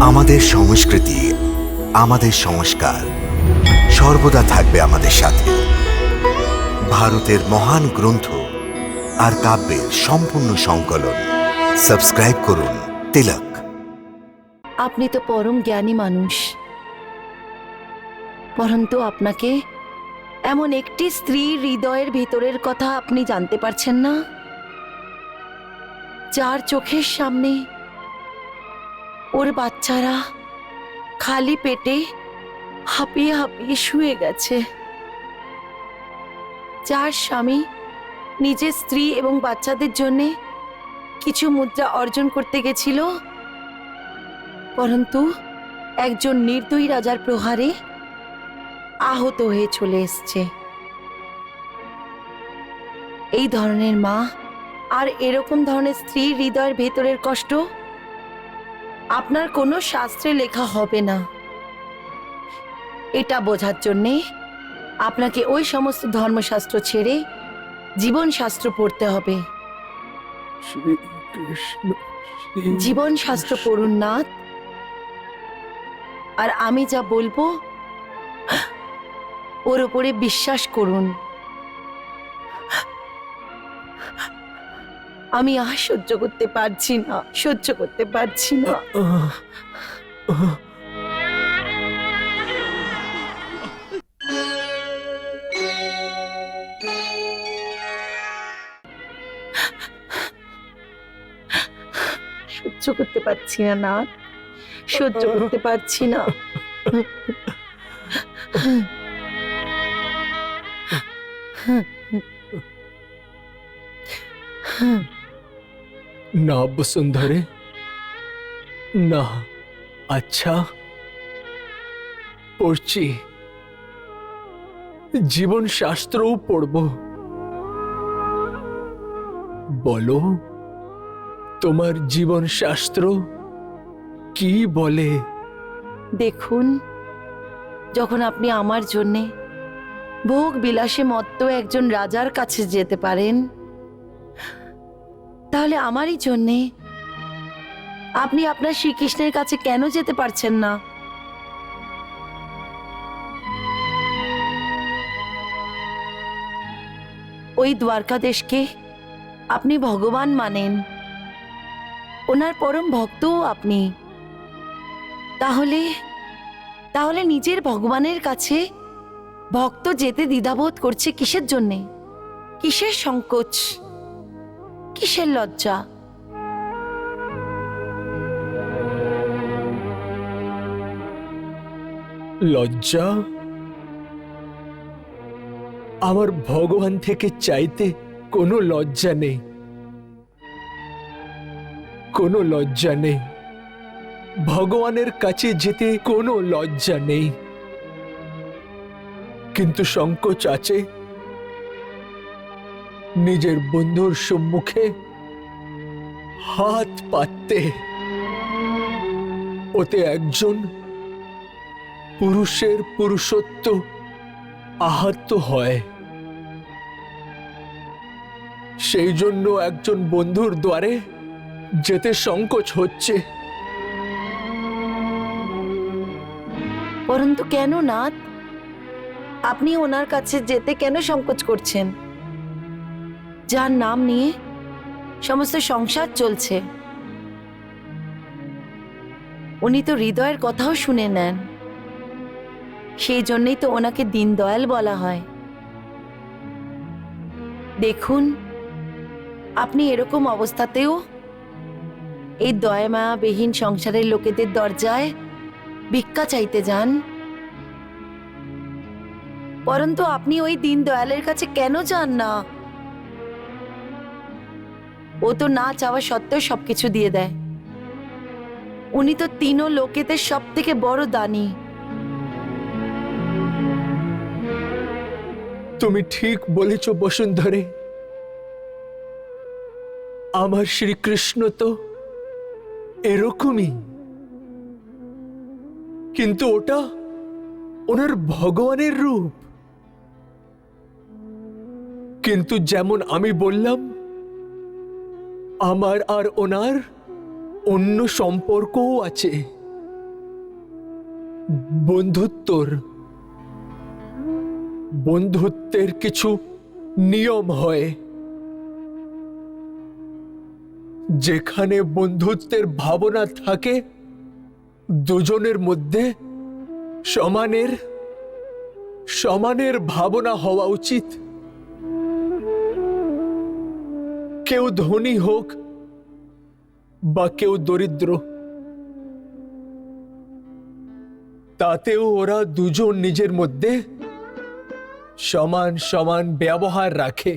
আমাদের সংস্কৃতি, আমাদের সংস্কার সর্বদা থাকবে আমাদের সাথে। ভারতের মহান গ্রন্থ আর কাব্যের সম্পূর্ণ সংকলন। সাবস্ক্রাইব করুন তিলক। আপনি তো পরম জ্ঞানী মানুষ। পরন্তু আপনাকে এমন একটি স্ত্রীর হৃদয়ের ভেতরের কথা আপনি জানতে পারছেন না? যার চোখের সামনে ওর বাচ্চারা খালি পেটে হাঁপিয়ে হাঁপিয়ে শুয়ে গেছে। যার স্বামী নিজের স্ত্রী এবং বাচ্চাদের জন্যে কিছু মুদ্রা অর্জন করতে গেছিল, পরন্তু একজন নির্দয়ী রাজার প্রহারে আহত হয়ে চলে এসছে। এই ধরনের মা আর এরকম ধরনের স্ত্রীর হৃদয়ের ভেতরের কষ্ট আপনার কোনো শাস্ত্রে লেখা হবে না। এটা বোঝার জন্যে আপনাকে ওই সমস্ত ধর্মশাস্ত্র ছেড়ে জীবনশাস্ত্র পড়তে হবে। শ্রীকৃষ্ণ জীবন শাস্ত্র পড়ুন নাথ। আর আমি যা বলব ওর উপরে বিশ্বাস করুন। আমি আর সহ্য করতে পারছি না, সহ্য করতে পারছি না। সহ্য করতে পারছি না না। সহ্য করতে পারছি না। না বসুন্ধরে, না আচ্ছা পড়ছি। জীবন শাস্ত্রও পড়ব। বলো, তোমার জীবন শাস্ত্র কি বলে? দেখুন, যখন আপনি আমার জন্যে ভোগ বিলাসে মত্ত একজন রাজার কাছে যেতে পারেন তাহলে আমারই জন্যে। আপনি আপনার শ্রীকৃষ্ণের কাছে কেন যেতে পারছেন না? ওই দ্বারকাদেশকে আপনি ভগবান মানেন। ওনার পরম ভক্তও আপনি। তাহলে তাহলে নিজের ভগবানের কাছে ভক্ত যেতে দ্বিধাবোধ করছে কিসের জন্যে? কিসের সংকোচ? কিসের লজ্জা? লজ্জা? আমার ভগবান থেকে চাইতে কোনো লজ্জা নেই। কোনো লজ্জা নেই। ভগবানের কাছে যেতে কোনো লজ্জা নেই। কিন্তু সংকোচ আছে। নিজের বন্ধুর সম্মুখে হাত পাততে। ওতে একজন পুরুষের পুরুষত্ব আহত হয়। সেই জন্য একজন বন্ধুর দ্বারে যেতে সংকোচ হচ্ছে। পরন্তু কেন নাথ আপনি ওনার কাছে যেতে কেন সংকোচ করছেন? যার নাম নিয়ে সমস্ত সংসার চলছে। উনি তো হৃদয়ের কথাও শুনে নেন। সেই জন্যই তো ওনাকে দীনদয়াল বলা হয়। দেখুন, আপনি এরকম অবস্থাতেও এই দয়ামায়াবিহীন সংসারের লোকেদের দরজায় ভিক্ষা চাইতে যান। পরন্তু আপনি ওই দিন দয়ালের কাছে কেন যান না? ও তো না চাওয়া সত্ত্বেও সবকিছু দিয়ে দেয়। উনি তো তিনও লোকেদের সব থেকে বড় দানি। তুমি ঠিক বলেছ, বসুন্ধরে। আমার শ্রীকৃষ্ণ তো এরকমই। কিন্তু ওটা ওনার ভগবানের রূপ। কিন্তু যেমন আমি বললাম আমার আর ওনার অন্য সম্পর্কও আছে। বন্ধুত্বর। বন্ধুত্বের কিছু নিয়ম হয়। যেখানে বন্ধুত্বের ভাবনা থাকে, দুজনের মধ্যে সমানের সমানের ভাবনা হওয়া উচিত। কেউ ধনী হোক বা কেউ দরিদ্র, তাতেও ওরা দুজন নিজের মধ্যে সমান সমান ব্যবহার রাখে।